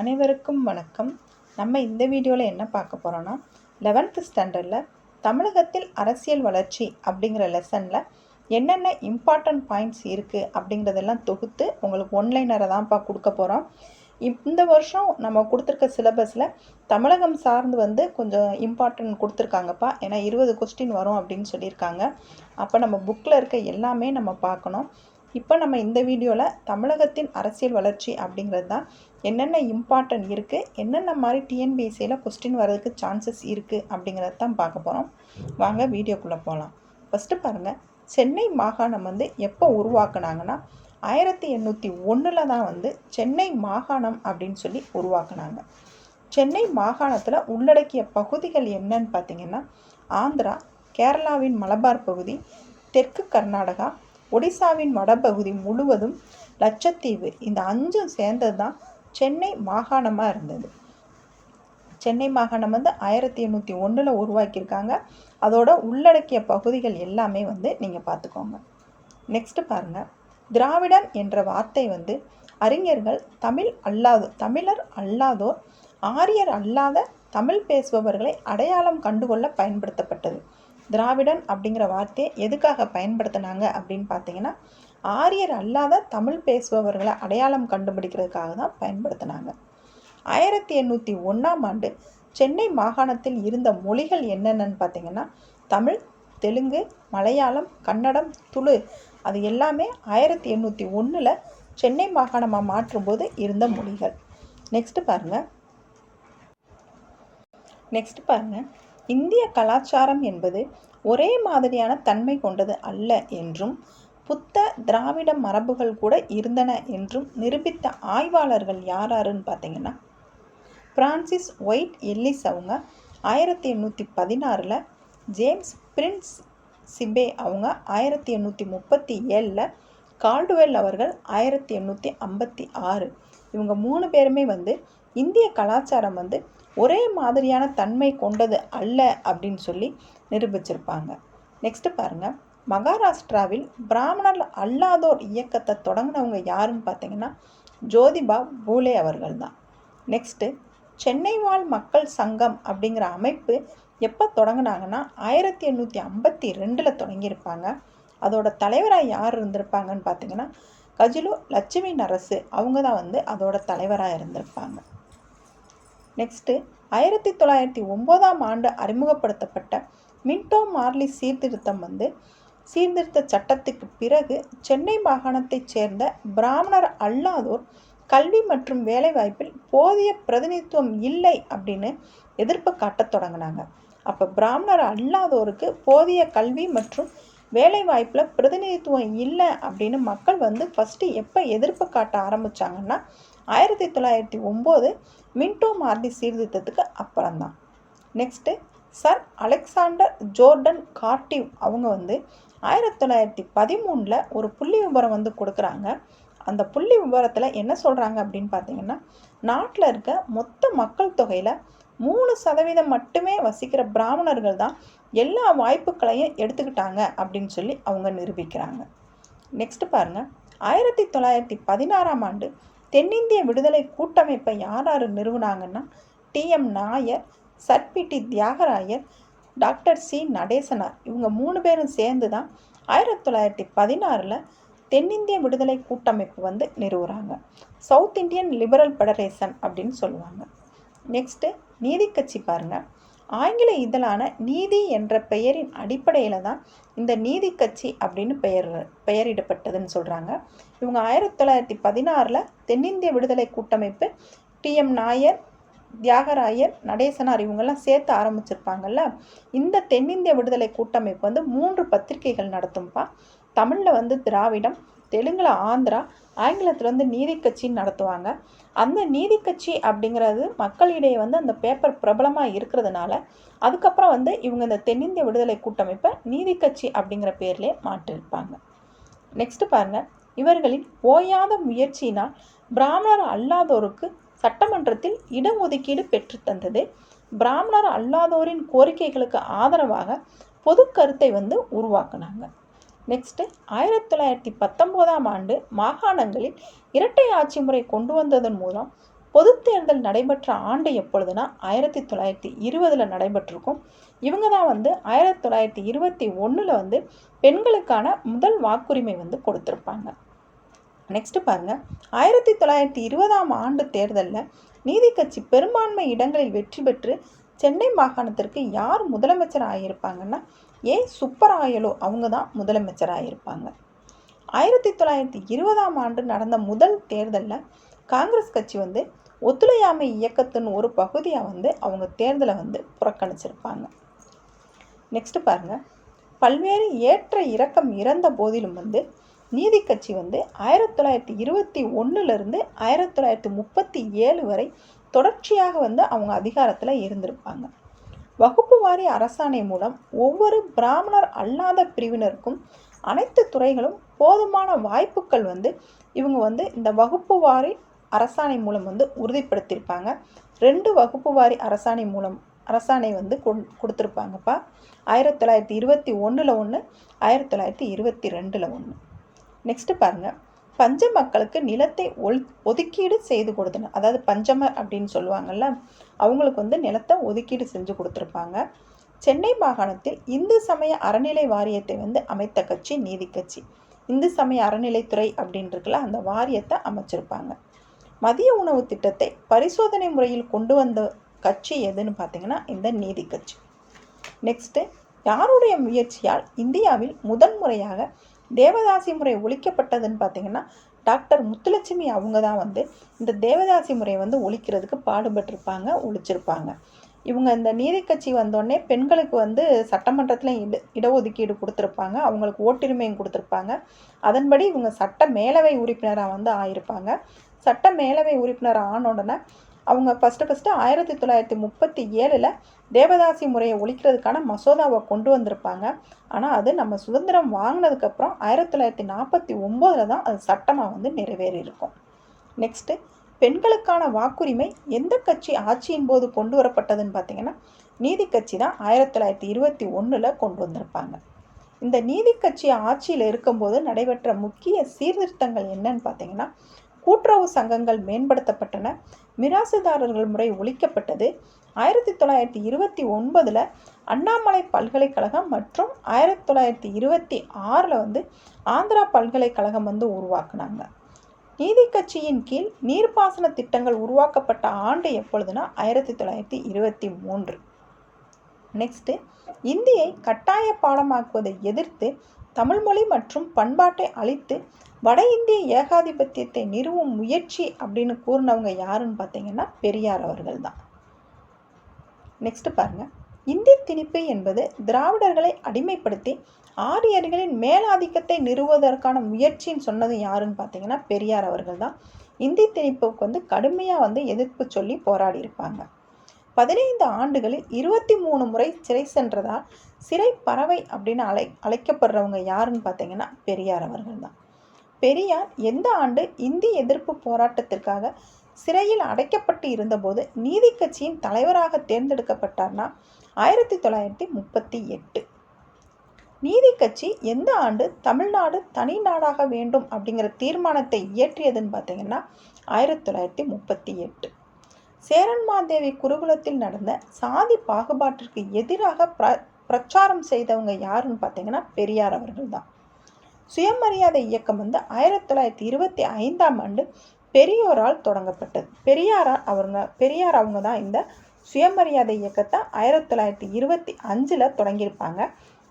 அனைவருக்கும் வணக்கம். நம்ம இந்த வீடியோவில் என்ன பார்க்க போகிறோன்னா லெவன்த்து ஸ்டாண்டர்டில் தமிழகத்தில் அரசியல் வளர்ச்சி அப்படிங்கிற லெசனில் என்னென்ன இம்பார்ட்டன்ட் பாயிண்ட்ஸ் இருக்குது அப்படிங்கிறதெல்லாம் தொகுத்து உங்களுக்கு ஒன்லைனரை தான்ப்பா கொடுக்க போகிறோம் இந்த வருஷம் நம்ம கொடுத்துருக்க சிலபஸில் தமிழகம் சார்ந்து வந்து கொஞ்சம் இம்பார்ட்டன்ட் கொடுத்துருக்காங்கப்பா. ஏன்னா இருபது கொஸ்டின் வரும் அப்படின்னு சொல்லியிருக்காங்க. அப்போ நம்ம புக்கில் இருக்க எல்லாமே நம்ம பார்க்கணும். இப்போ நம்ம இந்த வீடியோவில் தமிழகத்தின் அரசியல் வளர்ச்சி அப்படிங்கிறது தான் என்னென்ன இம்பார்ட்டன்ட் இருக்குது என்னென்ன மாதிரி டிஎன்பிஎஸ்சியில் கொஸ்டின் வர்றதுக்கு சான்சஸ் இருக்குது அப்படிங்கிறத தான் பார்க்க போகிறோம் வாங்க வீடியோக்குள்ளே போகலாம் ஃபஸ்ட்டு பாருங்கள் சென்னை மாகாணம் வந்து எப்போ உருவாக்குனாங்கன்னா ஆயிரத்தி எண்ணூற்றி ஒன்றில் தான் வந்து சென்னை மாகாணம் அப்படின்னு சொல்லி உருவாக்குனாங்க. சென்னை மாகாணத்தில் உள்ளடக்கிய பகுதிகள் என்னன்னு பார்த்தீங்கன்னா ஆந்திரா கேரளாவின் மலபார் பகுதி தெற்கு கர்நாடகா ஒடிசாவின் வடபகுதி முழுவதும் லட்சத்தீவு. இந்த அஞ்சும் சேர்ந்தது தான் சென்னை மாகாணமாக இருந்தது. சென்னை மாகாணம் வந்து ஆயிரத்தி எண்ணூற்றி ஒன்றில் உருவாக்கியிருக்காங்க. அதோட உள்ளடக்கிய பகுதிகள் எல்லாமே வந்து நீங்கள் பார்த்துக்கோங்க. நெக்ஸ்ட்டு பாருங்கள் திராவிடன் என்ற வார்த்தை வந்து அறிஞர்கள் தமிழ் அல்லாதோ தமிழர் அல்லாதோர் ஆரியர் அல்லாத தமிழ் பேசுபவர்களை அடையாளம் கண்டுகொள்ள பயன்படுத்தப்பட்டது. திராவிடன் அப்படிங்கிற வார்த்தையை எதுக்காக பயன்படுத்தினாங்க அப்படின்னு பார்த்தீங்கன்னா ஆரியர் அல்லாத தமிழ் பேசுபவர்களை அடையாளம் கண்டுபிடிக்கிறதுக்காக தான் பயன்படுத்தினாங்க. ஆயிரத்தி எண்ணூற்றி ஒன்றாம் ஆண்டு சென்னை மாகாணத்தில் இருந்த மொழிகள் என்னென்னு பார்த்தீங்கன்னா தமிழ் தெலுங்கு மலையாளம் கன்னடம் துளு அது எல்லாமே ஆயிரத்தி எண்ணூற்றி ஒன்றில் சென்னை மாகாணமாக மாற்றும்போது இருந்த மொழிகள். நெக்ஸ்ட்டு பாருங்கள் நெக்ஸ்ட் பாருங்கள் இந்திய கலாச்சாரம் என்பது ஒரே மாதிரியான தன்மை கொண்டது அல்ல என்றும் புத்த திராவிட மரபுகள் கூட இருந்தன என்றும் நிரூபித்த ஆய்வாளர்கள் யார் யாருன்னு பார்த்தீங்கன்னா பிரான்சிஸ் ஒயிட் எல்லிஸ் அவங்க. ஆயிரத்தி எண்ணூற்றி பதினாறில் ஜேம்ஸ் பிரின்ஸ் சிபே அவங்க ஆயிரத்தி எண்ணூற்றி முப்பத்தி ஏழில் கால்டுவெல் அவர்கள் ஆயிரத்தி எண்ணூற்றி ஐம்பத்தி ஆறு. இவங்க மூணு பேருமே வந்து இந்திய கலாச்சாரம் வந்து ஒரே மாதிரியான தன்மை கொண்டது அல்ல அப்படின்னு சொல்லி நிரூபிச்சிருப்பாங்க. நெக்ஸ்ட்டு பாருங்கள் மகாராஷ்டிராவில் பிராமணர் அல்லாதோர் இயக்கத்தை தொடங்கினவங்க யாருன்னு பார்த்தீங்கன்னா ஜோதிபா பூலே அவர்கள் தான் நெக்ஸ்ட்டு சென்னை வாழ் மக்கள் சங்கம் அப்படிங்கிற அமைப்பு எப்போ தொடங்கினாங்கன்னா ஆயிரத்தி எண்ணூற்றி ஐம்பத்தி ரெண்டில் தொடங்கியிருப்பாங்க. அதோட தலைவராக யார் இருந்திருப்பாங்கன்னு பார்த்தீங்கன்னா கஜிலு லட்சுமி நரசு அவங்க தான் வந்து அதோட தலைவராக இருந்திருப்பாங்க. நெக்ஸ்ட்டு ஆயிரத்தி தொள்ளாயிரத்தி ஒம்போதாம் ஆண்டு அறிமுகப்படுத்தப்பட்ட மின்டோ மார்லி சீர்திருத்தம் வந்து சீர்திருத்த சட்டத்துக்கு பிறகு சென்னை மாகாணத்தைச் சேர்ந்த பிராமணர் அல்லாதோர் கல்வி மற்றும் வேலைவாய்ப்பில் போதிய பிரதிநிதித்துவம் இல்லை அப்படின்னு எதிர்ப்பு காட்டத் தொடங்கினாங்க. அப்போ பிராமணர் அல்லாதோருக்கு போதிய கல்வி மற்றும் வேலைவாய்ப்பில் பிரதிநிதித்துவம் இல்லை அப்படின்னு மக்கள் வந்து ஃபஸ்ட்டு எப்போ எதிர்ப்பு காட்ட ஆரம்பித்தாங்கன்னா ஆயிரத்தி தொள்ளாயிரத்தி ஒம்பது மின்டோ மார்டி சீர்திருத்தத்துக்கு அப்புறம்தான். Next sir Alexander Jordan Cardew அவங்க வந்து ஆயிரத்தி தொள்ளாயிரத்தி பதிமூணில் ஒரு புள்ளி விவரம் வந்து கொடுக்குறாங்க. அந்த புள்ளி விவரத்தில் என்ன சொல்கிறாங்க அப்படின்னு பார்த்தீங்கன்னா நாட்டில் இருக்க மொத்த மக்கள் தொகையில் மூணு சதவீதம் மட்டுமே வசிக்கிற பிராமணர்கள் தான் எல்லா வாய்ப்புகளையும் எடுத்துக்கிட்டாங்க அப்படின்னு சொல்லி அவங்க நிரூபிக்கிறாங்க. நெக்ஸ்ட் பாருங்கள் ஆயிரத்தி தொள்ளாயிரத்தி பதினாறாம் ஆண்டு தென்னிந்திய விடுதலை கூட்டமைப்பை யார் யார் நிறுவனாங்கன்னா TM Nair sir P T Thiyagarayar doctor C. Natesanar. இவங்க மூணு பேரும் சேர்ந்து தான் ஆயிரத்தி தொள்ளாயிரத்தி பதினாறில் தென்னிந்திய விடுதலை கூட்டமைப்பு வந்து நிறுவுறாங்க. சவுத் இந்தியன் லிபரல் ஃபெடரேஷன் அப்படின்னு சொல்லுவாங்க. நெக்ஸ்ட்டு நீதி கட்சி பாருங்கள் ஆங்கில இதழான நீதி என்ற பெயரின் அடிப்படையில் தான் இந்த நீதி கட்சி அப்படின்னு பெயர் பெயரிடப்பட்டதுன்னு சொல்கிறாங்க இவங்க ஆயிரத்தி தொள்ளாயிரத்தி பதினாறில் தென்னிந்திய விடுதலை கூட்டமைப்பு டிஎம் நாயர் தியாகராயர் நடேசனார் இவங்கெல்லாம் சேர்த்து ஆரம்பிச்சிருப்பாங்கல்ல? இந்த தென்னிந்திய விடுதலை கூட்டமைப்பு வந்து மூன்று பத்திரிகைகள் நடத்தும்பா. தமிழில் வந்து திராவிடம் தெலுங்கில் ஆந்திரா ஆங்கிலத்தில் வந்து நீதி கட்சின்னு நடத்துவாங்க. அந்த நீதி கட்சி அப்படிங்கிறது மக்களிடையே வந்து அந்த பேப்பர் பிரபலமாக இருக்கிறதுனால அதுக்கப்புறம் வந்து இவங்க இந்த தென்னிந்திய விடுதலை கூட்டமைப்பை நீதி கட்சி அப்படிங்கிற பேர்லேயே மாற்றிருப்பாங்க நெக்ஸ்ட்டு பாருங்கள் இவர்களின் ஓயாத முயற்சியினால் பிராமணர் அல்லாதோருக்கு சட்டமன்றத்தில் இடஒதுக்கீடு பெற்றுத்தந்தது பிராமணர் அல்லாதோரின் கோரிக்கைகளுக்கு ஆதரவாக பொது கருத்தை வந்து உருவாக்குனாங்க. நெக்ஸ்ட்டு ஆயிரத்தி தொள்ளாயிரத்தி பத்தொம்போதாம் ஆண்டு மாகாணங்களில் இரட்டை ஆட்சி முறை கொண்டு வந்ததன் மூலம் பொது தேர்தல் நடைபெற்ற ஆண்டு எப்பொழுதுனா ஆயிரத்தி தொள்ளாயிரத்தி இருபதில் நடைபெற்றிருக்கும். இவங்க தான் வந்து ஆயிரத்தி தொள்ளாயிரத்தி இருபத்தி ஒன்றில் வந்து பெண்களுக்கான முதல் வாக்குரிமை வந்து கொடுத்துருப்பாங்க. நெக்ஸ்ட்டு பாருங்கள் ஆயிரத்தி தொள்ளாயிரத்தி இருபதாம் ஆண்டு தேர்தலில் நீதி கட்சி பெரும்பான்மை இடங்களில் வெற்றி பெற்று சென்னை மாகாணத்திற்கு யார் முதலமைச்சர் ஆகியிருப்பாங்கன்னா ஏ. சுப்பராயலு அவங்க தான் முதலமைச்சர் ஆகியிருப்பாங்க ஆயிரத்தி தொள்ளாயிரத்தி இருபதாம் ஆண்டு நடந்த முதல் தேர்தலில் காங்கிரஸ் கட்சி வந்து ஒத்துழையாமை இயக்கத்தின் ஒரு பகுதியாக வந்து அவங்க தேர்தலை வந்து புறக்கணிச்சிருப்பாங்க. நெக்ஸ்ட்டு பாருங்க. பல்வேறு ஏற்ற இறக்கம் இறந்த போதிலும் வந்து நீதி கட்சி வந்து ஆயிரத்தி தொள்ளாயிரத்தி இருபத்தி ஒன்றுலேருந்து ஆயிரத்தி தொள்ளாயிரத்தி முப்பத்தி ஏழு வரை தொடர்ச்சியாக வந்து அவங்க அதிகாரத்தில் இருந்திருப்பாங்க. வகுப்பு வாரி அரசாணை மூலம் ஒவ்வொரு பிராமணர் அல்லாத பிரிவினருக்கும் அனைத்து துறைகளும் போதுமான வாய்ப்புகள் வந்து இவங்க வந்து இந்த வகுப்பு வாரி அரசாணை மூலம் வந்து உறுதிப்படுத்தியிருப்பாங்க. ரெண்டு வகுப்பு வாரி அரசாணை மூலம் அரசாணை வந்து கொடுத்துருப்பாங்கப்பா. ஆயிரத்தி தொள்ளாயிரத்தி இருபத்தி ஒன்றில் ஒன்று ஆயிரத்தி தொள்ளாயிரத்தி இருபத்தி ரெண்டில் ஒன்று நெக்ஸ்ட்டு பாருங்கள் பஞ்ச மக்களுக்கு நிலத்தை ஒல் ஒதுக்கீடு செய்து கொடுத்தன அதாவது பஞ்சமர் அப்படின்னு சொல்லுவாங்கள்ல அவங்களுக்கு வந்து நிலத்தை ஒதுக்கீடு செஞ்சு கொடுத்துருப்பாங்க. சென்னை மாகாணத்தில் இந்து சமய அறநிலை வாரியத்தை வந்து அமைத்த கட்சி நீதி கட்சி. இந்து சமய அறநிலைத்துறை அப்படின்றதுல அந்த வாரியத்தை அமைச்சிருப்பாங்க. மதிய உணவு திட்டத்தை பரிசோதனை முறையில் கொண்டு வந்த கட்சி எதுன்னு பார்த்தீங்கன்னா இந்த நீதி கட்சி. நெக்ஸ்ட்டு யாருடைய முயற்சியால் இந்தியாவில் முதன் முறையாக தேவதாசி முறை ஒழிக்கப்பட்டதுன்னு பார்த்தீங்கன்னா டாக்டர் முத்துலட்சுமி அவங்க தான் வந்து இந்த தேவதாசி முறையை வந்து ஒழிக்கிறதுக்கு பாடுபட்டிருப்பாங்க ஒழிச்சிருப்பாங்க. இவங்க இந்த நீதி கட்சி வந்தோடனே பெண்களுக்கு வந்து சட்டமன்றத்தில் இட இடஒதுக்கீடு கொடுத்துருப்பாங்க அவங்களுக்கு ஓட்டுரிமையும் கொடுத்துருப்பாங்க. அதன்படி இவங்க சட்ட மேலவை உறுப்பினராக வந்து ஆயிருப்பாங்க. சட்ட மேலவை உறுப்பினர் ஆன உடனே அவங்க ஃபஸ்ட்டு ஃபஸ்ட்டு ஆயிரத்தி தொள்ளாயிரத்தி முப்பத்தி ஏழில் தேவதாசி முறையை ஒழிக்கிறதுக்கான மசோதாவை கொண்டு வந்திருப்பாங்க. ஆனால் அது நம்ம சுதந்திரம் வாங்கினதுக்கப்புறம் ஆயிரத்தி தொள்ளாயிரத்தி நாற்பத்தி ஒம்போதில் தான் அது சட்டமாக வந்து நிறைவேறி இருக்கும் நெக்ஸ்ட்டு பெண்களுக்கான வாக்குரிமை எந்த கட்சி ஆட்சியின் போது கொண்டு வரப்பட்டதுன்னு பார்த்தீங்கன்னா நீதி கட்சி தான் ஆயிரத்தி தொள்ளாயிரத்தி இருபத்தி ஒன்றில் கொண்டு வந்திருப்பாங்க. இந்த நீதி கட்சி ஆட்சியில் இருக்கும்போது நடைபெற்ற முக்கிய சீர்திருத்தங்கள் என்னன்னு பார்த்தீங்கன்னா கூட்டுறவு சங்கங்கள் மேம்படுத்தப்பட்டன. மிராசுதாரர்கள் முறை ஒழிக்கப்பட்டது. ஆயிரத்தி தொள்ளாயிரத்தி இருபத்தி ஒன்பதில் அண்ணாமலை பல்கலைக்கழகம் மற்றும் ஆயிரத்தி தொள்ளாயிரத்தி இருபத்தி ஆறில் வந்து ஆந்திரா பல்கலைக்கழகம் வந்து உருவாக்குனாங்க. நீதி கட்சியின் கீழ் நீர்ப்பாசன திட்டங்கள் உருவாக்கப்பட்ட ஆண்டு எப்பொழுதுனா ஆயிரத்தி தொள்ளாயிரத்தி இருபத்தி மூன்று. நெக்ஸ்ட்டு இந்தியை கட்டாய பாடமாக்குவதை எதிர்த்து தமிழ்மொழி மற்றும் பண்பாட்டை அழித்து வட இந்திய ஏகாதிபத்தியத்தை நிறுவும் முயற்சி அப்படின்னு கூறினவங்க யாருன்னு பார்த்தீங்கன்னா பெரியார் அவர்கள் தான் நெக்ஸ்ட் பாருங்க. இந்தி திணிப்பு என்பது திராவிடர்களை அடிமைப்படுத்தி ஆரியர்களின் மேலாதிக்கத்தை நிறுவுவதற்கான முயற்சின்னு சொன்னது யாருன்னு பார்த்தீங்கன்னா பெரியார் அவர்கள் தான் இந்தி திணிப்புக்கு வந்து கடுமையாக வந்து எதிர்ப்பு சொல்லி போராடி இருப்பாங்க. பதினைந்து ஆண்டுகளில் இருபத்தி மூணு முறை சிறை சென்றதால் சிறை பறவை அப்படின்னு அழை அழைக்கப்படுறவங்க யாருன்னு பார்த்தீங்கன்னா பெரியார் அவர்கள் தான் பெரியார் எந்த ஆண்டு இந்தி எதிர்ப்பு போராட்டத்திற்காக சிறையில் அடைக்கப்பட்டு இருந்தபோது நீதி கட்சியின் தலைவராக தேர்ந்தெடுக்கப்பட்டார்னா ஆயிரத்தி தொள்ளாயிரத்தி முப்பத்தி எட்டு. நீதி கட்சி எந்த ஆண்டு தமிழ்நாடு தனி நாடாக வேண்டும் அப்படிங்கிற தீர்மானத்தை இயற்றியதுன்னு பார்த்தீங்கன்னா ஆயிரத்தி தொள்ளாயிரத்தி முப்பத்தி எட்டு. சேரன்மாதேவி குருகுலத்தில் நடந்த சாதி பாகுபாட்டிற்கு எதிராக பிர பிரச்சாரம் செய்தவங்க யாருன்னு பார்த்தீங்கன்னா பெரியார் அவர்கள் தான். சுயமரியாதை இயக்கம் வந்து ஆயிரத்தி தொள்ளாயிரத்தி இருபத்தி ஐந்தாம் ஆண்டு பெரியோரால் தொடங்கப்பட்டது. பெரியாரால் அவங்க பெரியார் அவங்க தான் இந்த சுயமரியாதை இயக்கத்தை ஆயிரத்தி தொள்ளாயிரத்தி இருபத்தி அஞ்சில் தொடங்கியிருப்பாங்க.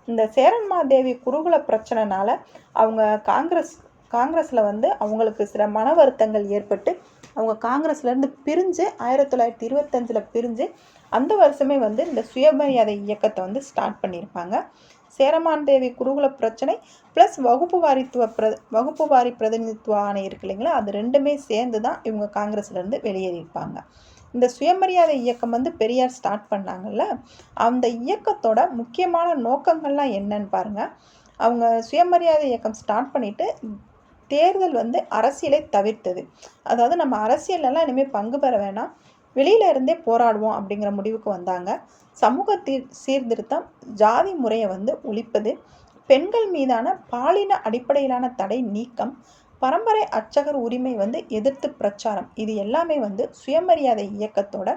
இந்த சேரன்மாதேவி குருகுல பிரச்சனைனால அவங்க காங்கிரஸ் காங்கிரஸில் வந்து அவங்களுக்கு சில மன வருத்தங்கள் ஏற்பட்டு அவங்க காங்கிரஸ்லேருந்து பிரிஞ்சு ஆயிரத்தி தொள்ளாயிரத்தி இருபத்தஞ்சில் பிரிஞ்சு அந்த வருஷமே வந்து இந்த சுயமரியாதை இயக்கத்தை வந்து ஸ்டார்ட் பண்ணியிருப்பாங்க. சேரமான் தேவி குருகுல பிரச்சனை ப்ளஸ் வகுப்பு வாரித்துவ பிர வகுப்பு வாரி பிரதிநிதித்துவ ஆணை இருக்கு இல்லைங்களா? அது ரெண்டுமே சேர்ந்து தான் இவங்க காங்கிரஸ்லேருந்து வெளியேறியிருப்பாங்க. இந்த சுயமரியாதை இயக்கம் வந்து பெரியார் ஸ்டார்ட் பண்ணாங்கல்ல அந்த இயக்கத்தோட முக்கியமான நோக்கங்கள்லாம் என்னன்னு பாருங்கள் அவங்க சுயமரியாதை இயக்கம் ஸ்டார்ட் பண்ணிவிட்டு தேர்தல் வந்து அரசியலை தவிர்த்தது. அதாவது நம்ம அரசியலெல்லாம் இனிமேல் பங்கு பெற வேணாம். வெளியில இருந்தே போராடுவோம் அப்படிங்கிற முடிவுக்கு வந்தாங்க. சமூக சீர்திருத்தம் ஜாதி முறையை வந்து ஒழிப்பது பெண்கள் மீதான பாலின அடிப்படையிலான தடை நீக்கம் பரம்பரை அர்ச்சகர் உரிமை வந்து எதிர்த்து பிரச்சாரம் இது எல்லாமே வந்து சுயமரியாதை இயக்கத்தோட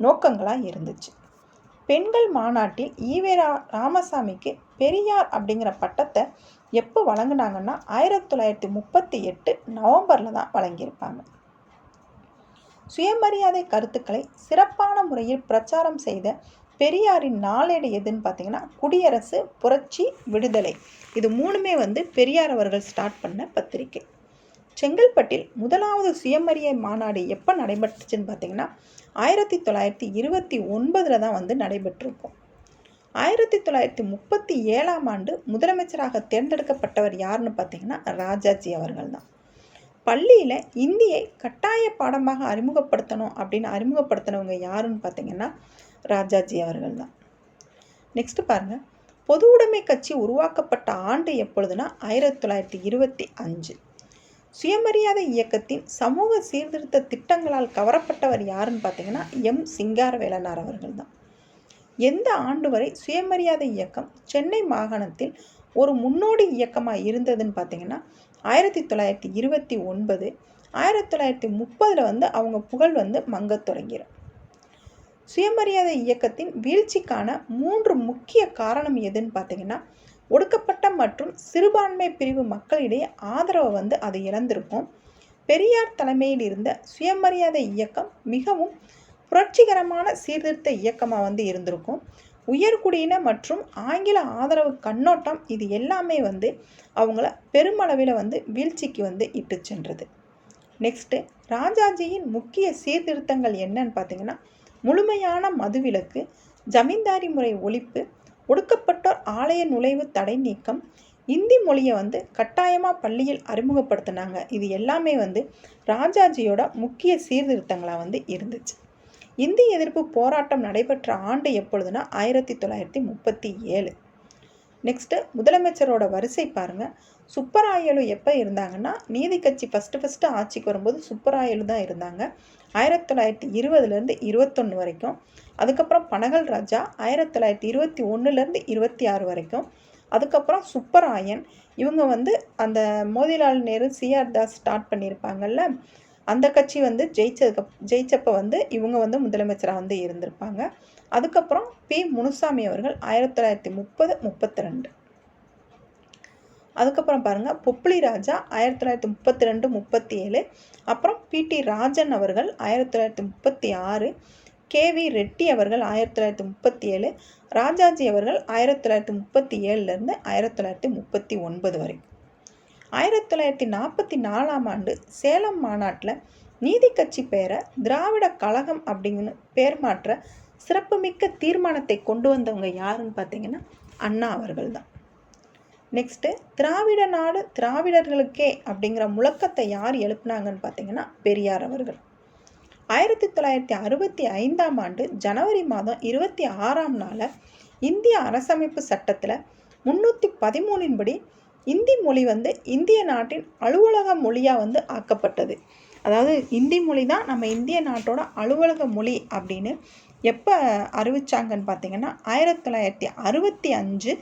நோக்கங்களாக இருந்துச்சு. பெண்கள் மாநாட்டில் ஈவேரா ராமசாமிக்கு பெரியார் அப்படிங்கிற பட்டத்தை எப்போ வழங்கினாங்கன்னா ஆயிரத்தி தொள்ளாயிரத்தி முப்பத்தி எட்டு நவம்பரில் தான் வழங்கியிருப்பாங்க. சுயமரியாதை கருத்துக்களை சிறப்பான முறையில் பிரச்சாரம் செய்த பெரியாரின் நாளேடு எதுன்னு பார்த்தீங்கன்னா குடியரசு புரட்சி விடுதலை. இது மூணுமே வந்து பெரியார் அவர்கள் ஸ்டார்ட் பண்ண பத்திரிகை செங்கல்பட்டில் முதலாவது சுயமரியாதை மாநாடு எப்போ நடைபெற்றுச்சுன்னு பார்த்தீங்கன்னா ஆயிரத்தி தொள்ளாயிரத்தி இருபத்தி ஒன்பதில் தான் வந்து நடைபெற்றிருக்கும். ஆயிரத்தி தொள்ளாயிரத்தி முப்பத்தி ஏழாம் ஆண்டு முதலமைச்சராக தேர்ந்தெடுக்கப்பட்டவர் யாருன்னு பார்த்தீங்கன்னா ராஜாஜி அவர்கள் தான். பள்ளியில் இந்தியை கட்டாய பாடமாக அறிமுகப்படுத்தணும் அப்படின்னு அறிமுகப்படுத்தினவங்க யாருன்னு பார்த்தீங்கன்னா ராஜாஜி அவர்கள் தான் நெக்ஸ்ட்டு பாருங்கள் பொது உடைமை கட்சி உருவாக்கப்பட்ட ஆண்டு எப்பொழுதுனா ஆயிரத்தி தொள்ளாயிரத்தி இருபத்தி அஞ்சு. சுயமரியாதை இயக்கத்தின் சமூக சீர்திருத்த திட்டங்களால் கவரப்பட்டவர் யாருன்னு பார்த்தீங்கன்னா எம். சிங்காரவேலனார் அவர்கள் தான் எந்த ஆண்டு வரை சுயமரியாதை இயக்கம் சென்னை மாகாணத்தில் ஒரு முன்னோடி இயக்கமாக இருந்ததுன்னு பார்த்தீங்கன்னா ஆயிரத்தி தொள்ளாயிரத்தி இருபத்தி ஒன்பது ஆயிரத்தி தொள்ளாயிரத்தி முப்பதில் வந்து அவங்க புகழ் வந்து மங்கத் தொடங்கிடும் சுயமரியாதை இயக்கத்தின் வீழ்ச்சிக்கான மூன்று முக்கிய காரணம் எதுன்னு பார்த்தீங்கன்னா ஒடுக்கப்பட்ட மற்றும் சிறுபான்மை பிரிவு மக்களிடையே ஆதரவை வந்து அது இழந்திருக்கும். பெரியார் தலைமையில் இருந்த சுயமரியாதை இயக்கம் மிகவும் புரட்சிகரமான சீர்திருத்த இயக்கமாக வந்து இருந்திருக்கும். உயர்குடியின மற்றும் ஆங்கில ஆதரவு கண்ணோட்டம் இது எல்லாமே வந்து அவங்கள பெருமளவில் வந்து வீழ்ச்சிக்கு வந்து இட்டு சென்றது. நெக்ஸ்ட்டு ராஜாஜியின் முக்கிய சீர்திருத்தங்கள் என்னன்னு பார்த்தீங்கன்னா முழுமையான மதுவிலக்கு ஜமீன்தாரி முறை ஒழிப்பு ஒடுக்கப்பட்டோர் ஆலய நுழைவு தடை நீக்கம் இந்தி மொழியை வந்து கட்டாயமாக பள்ளியில் அறிமுகப்படுத்தினாங்க. இது எல்லாமே வந்து ராஜாஜியோட முக்கிய சீர்திருத்தங்களாக வந்து இருந்துச்சு. இந்தி எதிர்ப்பு போராட்டம் நடைபெற்ற ஆண்டு எப்பொழுதுனா ஆயிரத்தி தொள்ளாயிரத்தி முப்பத்தி ஏழு. நெக்ஸ்ட்டு முதலமைச்சரோட வரிசை பாருங்கள் சுப்பராயலு எப்போ இருந்தாங்கன்னா நீதி கட்சி ஃபஸ்ட்டு ஃபஸ்ட்டு ஆட்சிக்கு வரும்போது சுப்பராயலு தான் இருந்தாங்க. ஆயிரத்தி தொள்ளாயிரத்தி இருபதுலேருந்து இருபத்தொன்று வரைக்கும். அதுக்கப்புறம் பனகல் ராஜா ஆயிரத்தி தொள்ளாயிரத்தி இருபத்தி ஒன்றுலேருந்து இருபத்தி ஆறு வரைக்கும். அதுக்கப்புறம் சுப்பராயன். இவங்க வந்து அந்த Motilal Nehru C R Das start பண்ணியிருப்பாங்கல்ல அந்த கட்சி வந்து ஜெயிச்சதுக்கு ஜெயிச்சப்போ வந்து இவங்க வந்து முதலமைச்சராக வந்து இருந்திருப்பாங்க. அதுக்கப்புறம் பி. முனுசாமி அவர்கள் ஆயிரத்தி தொள்ளாயிரத்தி முப்பது முப்பத்தி ரெண்டு அதுக்கப்புறம் பாருங்கள் பொப்புளி ராஜா ஆயிரத்தி தொள்ளாயிரத்தி முப்பத்தி ரெண்டு முப்பத்தி ஏழு அப்புறம் பிடி ராஜன் அவர்கள் ஆயிரத்தி தொள்ளாயிரத்தி முப்பத்தி ஆறு கே. வி. ரெட்டி அவர்கள் ஆயிரத்தி தொள்ளாயிரத்தி முப்பத்தி ஏழு ராஜாஜி அவர்கள் ஆயிரத்தி தொள்ளாயிரத்தி முப்பத்தி ஏழுலேருந்து ஆயிரத்தி தொள்ளாயிரத்தி முப்பத்தி ஒன்பது வரைக்கும் ஆயிரத்தி தொள்ளாயிரத்தி நாற்பத்தி நாலாம் ஆண்டு சேலம் மாநாட்டில் நீதி கட்சி பெயரை திராவிட கழகம் அப்படின்னு பேர் மாற்ற சிறப்புமிக்க தீர்மானத்தை கொண்டு வந்தவங்க யாருன்னு பார்த்தீங்கன்னா அண்ணா அவர்கள் தான் நெக்ஸ்ட்டு திராவிட நாடு திராவிடர்களுக்கே அப்படிங்கிற முழக்கத்தை யார் எழுப்புனாங்கன்னு பார்த்தீங்கன்னா பெரியார் அவர்கள். ஆயிரத்தி தொள்ளாயிரத்தி அறுபத்தி ஐந்தாம் ஆண்டு ஜனவரி மாதம் இருபத்தி ஆறாம் நாளில் இந்திய அரசமைப்பு சட்டத்தில் முன்னூற்றி பதிமூணின்படி இந்தி மொழி வந்து இந்திய நாட்டின் அலுவலக மொழியாக வந்து ஆக்கப்பட்டது. அதாவது இந்தி மொழி தான் நம்ம இந்திய நாட்டோட அலுவலக மொழி அப்படின்னு எப்போ அறிவிச்சாங்கன்னு பார்த்தீங்கன்னா ஆயிரத்தி தொள்ளாயிரத்தி அறுபத்தி அஞ்சு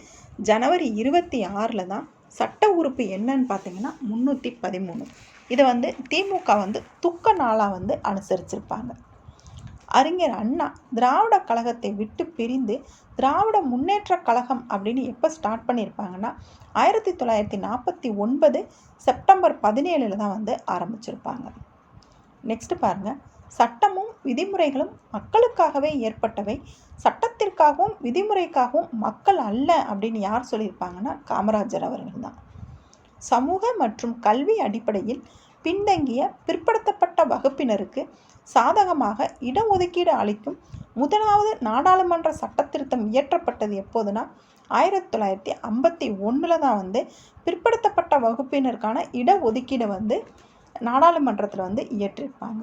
ஜனவரி இருபத்தி ஆறில் தான் சட்ட உறுப்பு என்னன்னு பார்த்தீங்கன்னா முந்நூற்றி பதிமூணு. இதை வந்து திமுக வந்து துக்க நாளாக வந்து அனுசரிச்சிருப்பாங்க. அறிஞர் அண்ணா திராவிட கழகத்தை விட்டு பிரிந்து திராவிட முன்னேற்ற கழகம் அப்படின்னு எப்போ ஸ்டார்ட் பண்ணியிருப்பாங்கன்னா ஆயிரத்தி தொள்ளாயிரத்தி நாற்பத்தி ஒன்பது செப்டம்பர் பதினேழில் தான் வந்து ஆரம்பிச்சிருப்பாங்க. நெக்ஸ்ட் பாருங்கள் சட்டமும் விதிமுறைகளும் மக்களுக்காகவே ஏற்பட்டவை. சட்டத்திற்காகவும் விதிமுறைக்காகவும் மக்கள் அல்ல அப்படின்னு யார் சொல்லியிருப்பாங்கன்னா காமராஜர் அவர்கள் தான். சமூக மற்றும் கல்வி அடிப்படையில் பின்தங்கிய பிற்படுத்தப்பட்ட வகுப்பினருக்கு சாதகமாக இடஒதுக்கீடு அளிக்கும் முதலாவது நாடாளுமன்ற சட்டத்திருத்தம் இயற்றப்பட்டது எப்போதுனா ஆயிரத்தி தொள்ளாயிரத்தி ஐம்பத்தி ஒன்றில் தான் வந்து பிற்படுத்தப்பட்ட வகுப்பினருக்கான இடஒதுக்கீடு வந்து நாடாளுமன்றத்தில் வந்து இயற்றிருப்பாங்க.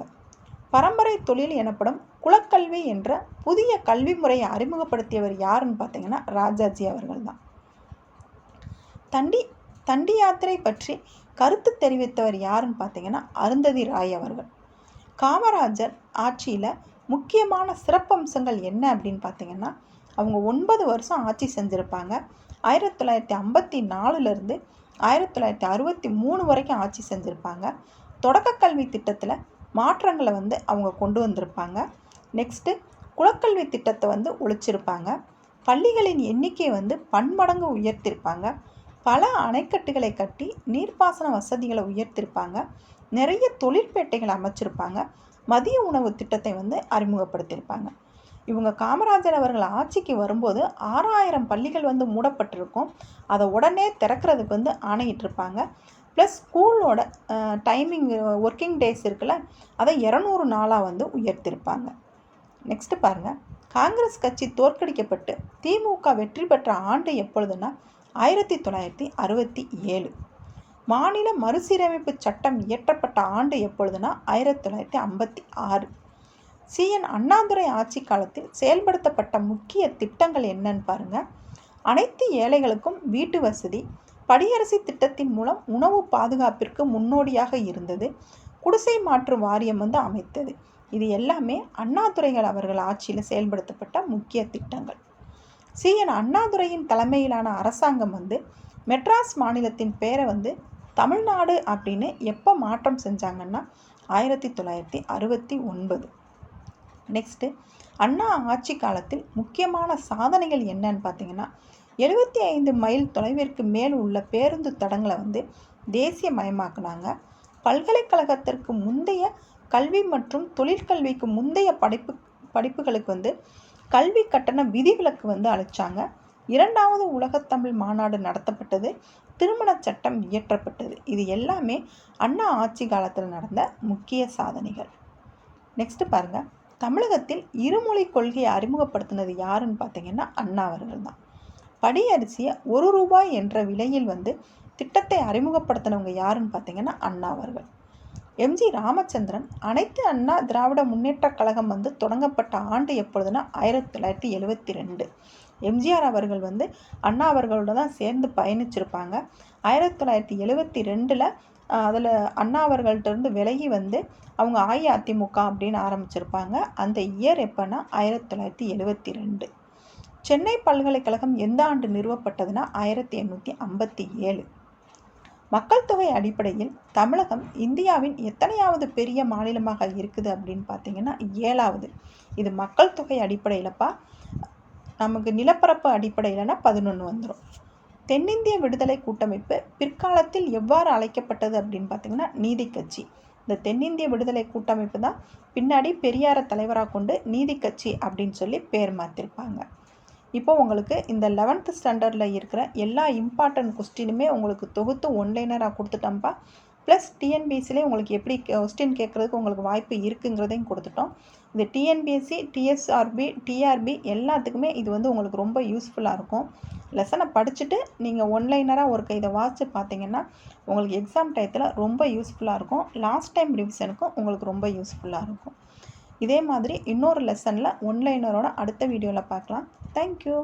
பரம்பரை தொழில் எனப்படும் குலக்கல்வி என்ற புதிய கல்வி முறையை அறிமுகப்படுத்தியவர் யாருன்னு பார்த்தீங்கன்னா ராஜாஜி அவர்கள் தான். தண்டி தண்டி யாத்திரை பற்றி கருத்து தெரிவித்தவர் யாருன்னு பார்த்தீங்கன்னா அருந்ததி ராய் அவர்கள். காமராஜர் ஆட்சியில் முக்கியமான சிறப்பம்சங்கள் என்ன அப்படின்னு பார்த்தீங்கன்னா அவங்க ஒன்பது வருஷம் ஆட்சி செஞ்சுருப்பாங்க. ஆயிரத்தி தொள்ளாயிரத்தி ஐம்பத்தி நாலுலேருந்து ஆயிரத்தி தொள்ளாயிரத்தி அறுபத்தி மூணு வரைக்கும் ஆட்சி செஞ்சுருப்பாங்க. தொடக்க கல்வி திட்டத்தில் மாற்றங்களை வந்து அவங்க கொண்டு வந்திருப்பாங்க. நெக்ஸ்ட்டு குலக்கல்வி திட்டத்தை வந்து ஒழிச்சிருப்பாங்க. பள்ளிகளின் எண்ணிக்கையை வந்து பன்மடங்கு உயர்த்திருப்பாங்க. பல அணைக்கட்டுகளை கட்டி நீர்ப்பாசன வசதிகளை உயர்த்திருப்பாங்க. நிறைய தொழிற்பேட்டைகளை அமைச்சிருப்பாங்க. மதிய உணவு திட்டத்தை வந்து அறிமுகப்படுத்தியிருப்பாங்க. இவங்க காமராஜர் அவர்கள் ஆட்சிக்கு வரும்போது ஆறாயிரம் பள்ளிகள் வந்து மூடப்பட்டிருக்கும். அதை உடனே திறக்கிறதுக்கு வந்து ஆணையிட்டிருப்பாங்க. ப்ளஸ் ஸ்கூலோட டைமிங் ஒர்க்கிங் டேஸ் இருக்குல்ல அதை இரநூறு நாளாக வந்து உயர்த்திருப்பாங்க. நெக்ஸ்ட்டு பாருங்கள் காங்கிரஸ் கட்சி தோற்கடிக்கப்பட்டு திமுக வெற்றி பெற்ற ஆண்டு எப்பொழுதுன்னா ஆயிரத்தி தொள்ளாயிரத்தி அறுபத்தி ஏழு. மாநில மறுசீரமைப்பு சட்டம் இயற்றப்பட்ட ஆண்டு எப்பொழுதுனா ஆயிரத்தி தொள்ளாயிரத்தி ஐம்பத்தி ஆறு. சிஎன் அண்ணாதுரை ஆட்சி காலத்தில் செயல்படுத்தப்பட்ட முக்கிய திட்டங்கள் என்னன்னு பாருங்கள் அனைத்து ஏழைகளுக்கும் வீட்டு வசதி படியரசி திட்டத்தின் மூலம் உணவு பாதுகாப்பிற்கு முன்னோடியாக இருந்தது. குடிசை மாற்று வாரியம் வந்து அமைத்தது. இது எல்லாமே அண்ணாதுரைகள் அவர்கள் ஆட்சியில் செயல்படுத்தப்பட்ட முக்கிய திட்டங்கள். சி என் அண்ணாதுரையின் தலைமையிலான அரசாங்கம் வந்து மெட்ராஸ் மாநிலத்தின் பேரை வந்து தமிழ்நாடு அப்படின்னு எப்போ மாற்றம் செஞ்சாங்கன்னா ஆயிரத்தி தொள்ளாயிரத்தி அறுபத்தி ஒன்பது. நெக்ஸ்ட்டு அண்ணா ஆட்சி காலத்தில் முக்கியமான சாதனைகள் என்னன்னு பார்த்தீங்கன்னா எழுபத்தி ஐந்து மைல் தொலைவிற்கு மேல் உள்ள பேருந்து தடங்களை வந்து தேசியமயமாக்குனாங்க. பல்கலைக்கழகத்திற்கு முந்தைய கல்வி மற்றும் தொழிற்கல்விக்கு முந்தைய படிப்பு படிப்புகளுக்கு வந்து கல்வி கட்டண விதிவிலக்கு வந்து அழைச்சாங்க இரண்டாவது உலகத்தமிழ் மாநாடு நடத்தப்பட்டது. திருமண சட்டம் இயற்றப்பட்டது. இது எல்லாமே அண்ணா ஆட்சி காலத்தில் நடந்த முக்கிய சாதனைகள். நெக்ஸ்ட் பாருங்கள் தமிழகத்தில் இருமொழி கொள்கையை அறிமுகப்படுத்தினது யாருன்னு பார்த்தீங்கன்னா அண்ணா அவர்கள் தான். படி அரிசியை ஒரு ரூபாய் என்ற விலையில் வந்து திட்டத்தை அறிமுகப்படுத்தினவங்க யாருன்னு பார்த்தீங்கன்னா அண்ணா அவர்கள். எம்ஜி ராமச்சந்திரன் அனைத்து அண்ணா திராவிட முன்னேற்ற கழகம் வந்து தொடங்கப்பட்ட ஆண்டு எப்பொழுதுனா ஆயிரத்தி தொள்ளாயிரத்தி எழுவத்தி ரெண்டு. எம்ஜிஆர் அவர்கள் வந்து அண்ணா அவர்களோட தான் சேர்ந்து பயணிச்சிருப்பாங்க. ஆயிரத்தி தொள்ளாயிரத்தி எழுவத்தி ரெண்டில் அதில் அண்ணா அவர்கள்ட்டருந்து விலகி வந்து அவங்க அஇஅதிமுக அப்படின்னு ஆரம்பிச்சிருப்பாங்க. அந்த இயர் எப்போனா ஆயிரத்தி தொள்ளாயிரத்தி எழுவத்தி ரெண்டு. சென்னை பல்கலைக்கழகம் எந்த ஆண்டு நிறுவப்பட்டதுன்னா ஆயிரத்தி எண்ணூற்றி ஐம்பத்தி ஏழு. மக்கள் தொகை அடிப்படையில் தமிழகம் இந்தியாவின் எத்தனையாவது பெரிய மாநிலமாக இருக்குது அப்படின்னு பார்த்தீங்கன்னா ஏழாவது. இது மக்கள் தொகை அடிப்படையிலப்பா நமக்கு நிலப்பரப்பு அடிப்படையிலனா பதினொன்று வந்துடும் தென்னிந்திய விடுதலை கூட்டமைப்பு பிற்காலத்தில் எவ்வாறு அழைக்கப்பட்டது அப்படின்னு பார்த்தீங்கன்னா நீதி கட்சி. இந்த தென்னிந்திய விடுதலை கூட்டமைப்பு தான் பின்னாடி பெரியார தலைவராக கொண்டு நீதி கட்சி அப்படின்னு சொல்லி பேர் மாற்றிருப்பாங்க இப்போ உங்களுக்கு இந்த லெவன்த்து ஸ்டாண்டர்டில் இருக்கிற எல்லா இம்பார்ட்டன்ட் கொஸ்டினுமே உங்களுக்கு தொகுத்து ஒன்லைனராக கொடுத்துட்டோம்ப்பா. ப்ளஸ் டிஎன்பிஎஸ்சிலே உங்களுக்கு எப்படி கொஸ்டின் கேட்குறதுக்கு உங்களுக்கு வாய்ப்பு இருக்குங்கிறதையும் கொடுத்துட்டோம். இந்த டிஎன்பிஎஸ்சி டிஎஸ்ஆர்பி டிஆர்பி எல்லாத்துக்குமே இது வந்து உங்களுக்கு ரொம்ப யூஸ்ஃபுல்லாக இருக்கும். லெசனை படிச்சுட்டு நீங்கள் ஒன்லைனராக ஒரு இதை வாசித்து பார்த்தீங்கன்னா உங்களுக்கு எக்ஸாம் டயத்தில் ரொம்ப யூஸ்ஃபுல்லாக இருக்கும். லாஸ்ட் டைம் ரிவிஷனுக்கும் உங்களுக்கு ரொம்ப யூஸ்ஃபுல்லாக இருக்கும். இதே மாதிரி இன்னொரு லெசனில் ஒன்லைனரோட அடுத்த வீடியோவில் பார்க்கலாம். தேங்க்யூ